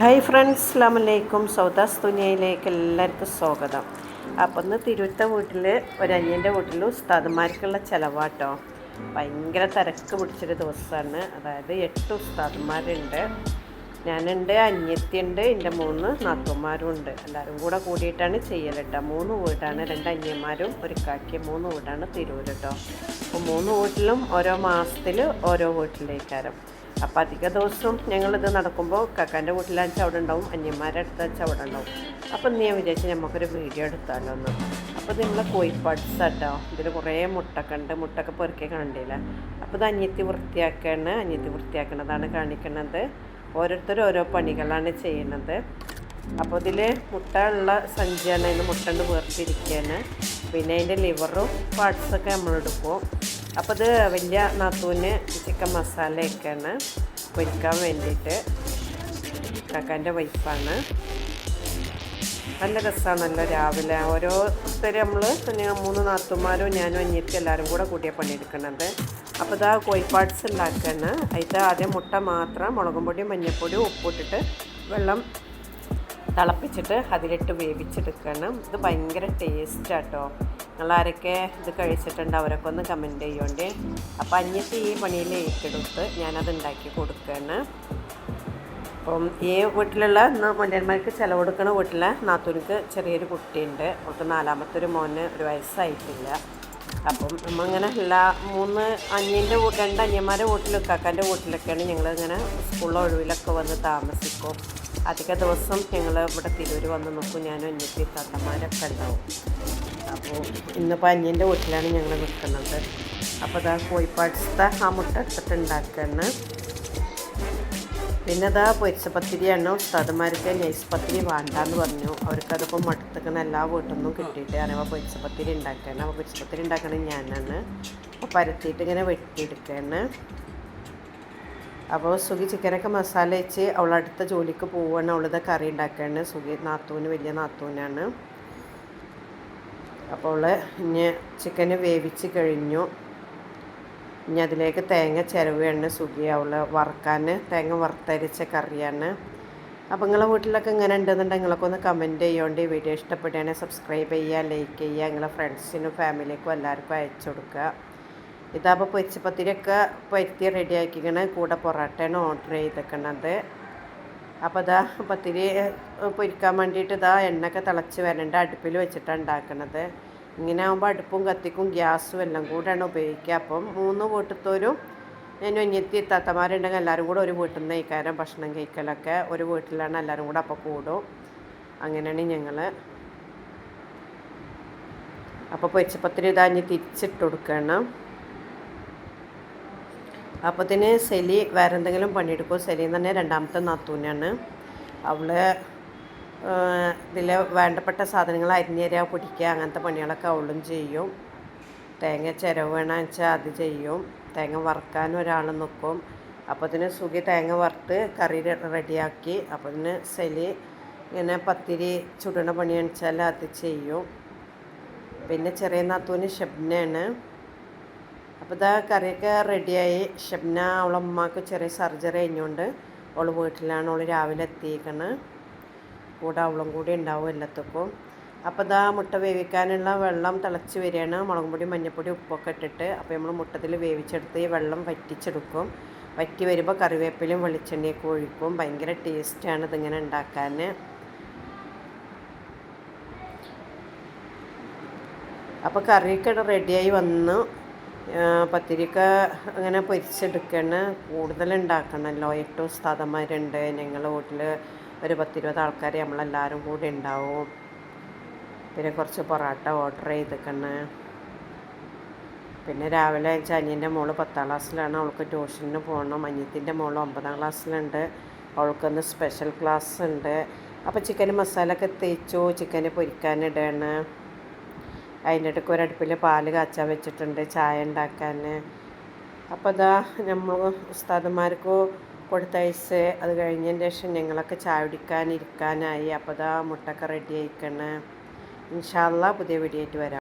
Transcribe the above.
Hi friends അസ്ലാമലൈക്കും സൗദാസ് തുനിയയിലേക്ക് എല്ലാവർക്കും സ്വാഗതം. അപ്പം ഇന്ന് തിരുവത്ത വീട്ടിൽ ഒരു അനിയന്റെ വീട്ടിൽ ഉസ്താദന്മാർക്കുള്ള ചിലവാട്ടോ. ഭയങ്കര തിരക്ക് പിടിച്ചൊരു ദിവസമാണ് അതായത് എട്ട് ഉസ്താദന്മാരുണ്ട് ഞാനുണ്ട് അന്യത്തിയുണ്ട് എന്റെ മൂന്ന് നാത്തുമാരും ഉണ്ട് എല്ലാവരും കൂടെ കൂടിയിട്ടാണ് ചെയ്യൽ കേട്ടോ മൂന്ന് വീടാണ് രണ്ട് അന്യന്മാരും ഒരു കാക്കിയ മൂന്ന് വീടാണ് തിരൂർ കേട്ടോ അപ്പോൾ മൂന്ന് വീട്ടിലും ഓരോ മാസത്തിൽ ഓരോ വീട്ടിലേക്കാരം. അപ്പോൾ അധിക ദിവസവും ഞങ്ങളിത് നടക്കുമ്പോൾ കക്കാന്റെ അവിടെ ഉണ്ടാവും അന്യന്മാരുടെ അടുത്ത് അവിടെ ഉണ്ടാവും അപ്പം നീ വിചാരിച്ച് നമുക്കൊരു വീഡിയോ എടുത്താലോ ഒന്ന് അപ്പോൾ നിങ്ങളെ കോഴിപ്പാട്സ് കേട്ടോ ഇതിൽ കുറേ മുട്ടൊക്കെ ഉണ്ട്. മുട്ടൊക്കെ പെറുക്കി കണ്ടില്ല അപ്പോൾ ഇത് അന്യത്തി വൃത്തിയാക്കാണ്. അന്യത്തി വൃത്തിയാക്കണതാണ് കാണിക്കുന്നത് ഓരോരുത്തരും ഓരോ പണികളാണ് ചെയ്യുന്നത്. അപ്പോൾ ഇതിൽ മുട്ട ഉള്ള സഞ്ചിയാണ് അതിന് മുട്ട കൊണ്ട് വേർതിരിക്കുകയാണ് പിന്നെ അതിന്റെ ലിവറും പാർട്സൊക്കെ നമ്മളെടുക്കും അപ്പോൾ ഇത് വലിയ നാത്തൂന് ചിക്കൻ മസാലയൊക്കെയാണ് പൊരിക്കാൻ വേണ്ടിയിട്ട്. കാക്കാന്റെ വൈഫാണ് നല്ല രസമാണല്ലോ രാവിലെ. ഓരോരുത്തർ നമ്മൾ മൂന്ന് നാത്തുമാരും ഞാനും അഞ്ഞിട്ട് എല്ലാവരും കൂടെ കൂട്ടിയ പണിയെടുക്കണത്. അപ്പോൾ ഇതാ കോഴിപ്പാട്സ് ഉണ്ടാക്കുകയാണ് അതിൽ ആദ്യം മുട്ട മാത്രം മുളകും പൊടിയും മഞ്ഞൾപ്പൊടിയും ഉപ്പിട്ടിട്ട് വെള്ളം തിളപ്പിച്ചിട്ട് അതിലിട്ട് വേവിച്ചെടുക്കണം. ഇത് ഭയങ്കര ടേസ്റ്റാട്ടോ നിങ്ങളാരൊക്കെ ഇത് കഴിച്ചിട്ടുണ്ട് അവരൊക്കെ ഒന്ന് കമന്റ് ചെയ്യുകൊണ്ട് അപ്പം അഞ്ഞിട്ട് ഈ പണിയിൽ ഏറ്റെടുത്ത് ഞാനത് ഉണ്ടാക്കി കൊടുക്കുകയാണ് അപ്പം ഈ വീട്ടിലുള്ള മൊല്യന്മാർക്ക് ചിലവ് കൊടുക്കണ വീട്ടിലെ നാത്തൂർക്ക് ചെറിയൊരു കുട്ടിയുണ്ട്. അവൾക്ക് നാലാമത്തെ ഒരു മോന് ഒരു വയസ്സായിട്ടില്ല. അപ്പം നമ്മളിങ്ങനെ എല്ലാ മൂന്ന് അന്യന്റെ രണ്ട് അന്യന്മാരുടെ വീട്ടിലൊക്കെ കാക്കാന്റെ വീട്ടിലൊക്കെയാണ് ഞങ്ങളിങ്ങനെ സ്കൂളിലെ ഒഴിവിലൊക്കെ വന്ന് താമസിക്കും. അധിക ദിവസം ഞങ്ങൾ ഇവിടെ തിരൂർ വന്ന് നോക്കും ഞാനും അന്യത്തി തത്തന്മാരൊക്കെ ഉണ്ടാവും. അപ്പോൾ ഇന്നിപ്പോൾ അന്യന്റെ വീട്ടിലാണ് ഞങ്ങൾ നിൽക്കുന്നത്. അപ്പോൾ അതാ കോഴിപ്പാടത്തെ ആ മുട്ട എടുത്തിട്ട് ഉണ്ടാക്കുന്നത് പിന്നെ അതാ പൊരിച്ചപ്പത്തിരിയാണ് ഉസ്താദന്മാർക്ക് നൈസ് പത്തിരി വേണ്ടാന്ന് പറഞ്ഞു. അവർക്കതിപ്പോൾ മടുത്തക്കണ എല്ലാ വീട്ടിൽ നിന്നും കിട്ടിയിട്ട് അറിയാം പൊരിച്ച പത്തിരി ഉണ്ടാക്കുകയാണ്. അപ്പോൾ പൊരിച്ച പത്തിരി ഉണ്ടാക്കണത് ഞാനാണ്. അപ്പോൾ പരത്തിയിട്ട് ഇങ്ങനെ വെട്ടിയെടുക്കുകയാണ്. അപ്പോൾ സുഖി ചിക്കനൊക്കെ മസാല വെച്ച് അടുത്ത ജോലിക്ക് പോവുകയാണ് അവളിത് കറി ഉണ്ടാക്കുകയാണ് സുഖി നാത്തൂന് വലിയ നാത്തൂനാണ്. അപ്പോൾ ഇനി ചിക്കന് വേവിച്ച് കഴിഞ്ഞു. ഇനി അതിലേക്ക് തേങ്ങ ചിരവുകയാണ് സുഖി. അവൾ വറുക്കാൻ തേങ്ങ വറുത്തരിച്ച കറിയാണ്. അപ്പോൾ നിങ്ങളെ വീട്ടിലൊക്കെ ഇങ്ങനെ ഉണ്ടെന്നുണ്ടെങ്കിൽ നിങ്ങളൊക്കെ ഒന്ന് കമന്റ് ചെയ്യുകൊണ്ട് ഈ വീഡിയോ ഇഷ്ടപ്പെടുകയാണെങ്കിൽ സബ്സ്ക്രൈബ് ചെയ്യുക ലൈക്ക് ചെയ്യുക. നിങ്ങളെ ഫ്രണ്ട്സിനും ഫാമിലിക്കും എല്ലാവർക്കും അയച്ചു കൊടുക്കുക. ഇതാകുമ്പോൾ പൊരിച്ചപ്പത്തിരിയൊക്കെ പരുത്തി റെഡിയാക്കിക്കണ. കൂടെ പൊറോട്ടയാണ് ഓർഡർ ചെയ്തേക്കണത്. അപ്പോൾ ഇതാ പത്തിരി പൊരിക്കാൻ വേണ്ടിയിട്ട് ഇതാ എണ്ണയൊക്കെ തിളച്ച് വരേണ്ട അടുപ്പിൽ വെച്ചിട്ടാണ് ഉണ്ടാക്കണത് ഇങ്ങനെ ആകുമ്പോൾ അടുപ്പും കത്തിക്കും ഗ്യാസും എല്ലാം കൂടെയാണ് ഉപയോഗിക്കുക. അപ്പം മൂന്ന് വീട്ടിലത്തോരും ഞാൻ ഒഞ്ഞെത്തി തത്തമാരുണ്ടെങ്കിൽ എല്ലാവരും കൂടെ ഒരു വീട്ടിൽ നിന്ന് കഴിക്കാനും ഭക്ഷണം കഴിക്കലൊക്കെ ഒരു വീട്ടിലാണ് എല്ലാവരും കൂടെ അപ്പോൾ കൂടും. അങ്ങനെയാണ് ഞങ്ങൾ അപ്പോൾ പൊരിച്ചപ്പത്തിരി ഇതാ ഇനി തിരിച്ചിട്ട് കൊടുക്കണം. അപ്പത്തിന് സെലി വേറെ എന്തെങ്കിലും പണിയെടുക്കും സെലി എന്ന് പറഞ്ഞാൽ രണ്ടാമത്തെ നാത്തൂനാണ്. അവൾ ഇതിൽ വേണ്ടപ്പെട്ട സാധനങ്ങൾ അരിഞ്ഞുതരിക പൊടിക്കുക അങ്ങനത്തെ പണികളൊക്കെ അവളും ചെയ്യും. തേങ്ങ ചിരവ് വേണമെന്ന് വെച്ചാൽ അത് ചെയ്യും. തേങ്ങ വറുക്കാൻ ഒരാൾ നിൽക്കും അപ്പോൾ ഇതിന് സുഖി തേങ്ങ വറുത്ത് കറി റെഡിയാക്കി. അപ്പോൾ ഇതിന് സെലി ഇങ്ങനെ പത്തിരി ചുടണ പണി വെച്ചാൽ അത് ചെയ്യും. പിന്നെ ചെറിയ നാത്തൂന് ഷബ്നയാണ്. അപ്പോൾ ഇതാ കറിയൊക്കെ റെഡിയായി ഷബ്ന അവളെ ഉമ്മാക്ക് ചെറിയ സർജറി കഴിഞ്ഞുകൊണ്ട് അവൾ വീട്ടിലാണ് അവൾ രാവിലെ എത്തിയിരിക്കുന്നത് കൂടെ അവളും കൂടി ഉണ്ടാവും എല്ലാത്തപ്പോൾ അപ്പോൾ ഇതാ മുട്ട വേവിക്കാനുള്ള വെള്ളം തിളച്ച് വരികയാണ്. മുളക് പൊടി മഞ്ഞൾപ്പൊടി ഉപ്പൊക്കെ ഇട്ടിട്ട് അപ്പോൾ നമ്മൾ മുട്ടത്തിൽ വേവിച്ചെടുത്ത് ഈ വെള്ളം വറ്റിച്ചെടുക്കും. വറ്റി വരുമ്പോൾ കറിവേപ്പിലയും വെളിച്ചെണ്ണയൊക്കെ ഒഴിക്കും. ഭയങ്കര ടേസ്റ്റാണ് ഇതിങ്ങനെ ഉണ്ടാക്കാൻ അപ്പോൾ കറിയൊക്കെ റെഡിയായി വന്നു. പത്തിരിക്ക അങ്ങനെ പൊരിച്ചെടുക്കണ. കൂടുതൽ ഉണ്ടാക്കണമല്ലോ എട്ട് ഉസ്താദന്മാരുണ്ട്. ഞങ്ങളുടെ വീട്ടിൽ ഒരു പത്തിരുപത് ആൾക്കാർ നമ്മളെല്ലാവരും കൂടി ഉണ്ടാവും. പിന്നെ കുറച്ച് പൊറോട്ട ഓർഡർ ചെയ്തിക്കണ്. പിന്നെ രാവിലെ അനിയന്റെ മോൾ പത്താം ക്ലാസ്സിലാണ്. അവൾക്ക് ട്യൂഷന് പോകണം അനിയത്തിന്റെ മോൾ ഒമ്പതാം ക്ലാസ്സിലുണ്ട്. അവൾക്കൊന്ന് സ്പെഷ്യൽ ക്ലാസ് ഉണ്ട്. അപ്പോൾ ചിക്കൻ മസാല ഒക്കെ തേച്ചു. ചിക്കൻ പൊരിക്കാനിടയാണ്. അതിന്റെ ഇടയ്ക്ക് ഒരടുപ്പിൽ പാൽ കാച്ചാൻ വെച്ചിട്ടുണ്ട് ചായ ഉണ്ടാക്കാൻ. അപ്പോൾ അതാ നമ്മൾ ഉസ്താദന്മാർക്ക് കൊടുത്തയച്ച് അത് കഴിഞ്ഞതിന് ശേഷം ഞങ്ങളൊക്കെ ചായ കുടിക്കാൻ ഇരിക്കാനായി. അപ്പോൾ അതാ മുട്ടൊക്കെ റെഡി ആയിക്കണ്. ഇൻഷാല്ല പുതിയ വീഡിയോ ആയിട്ട് വരാം.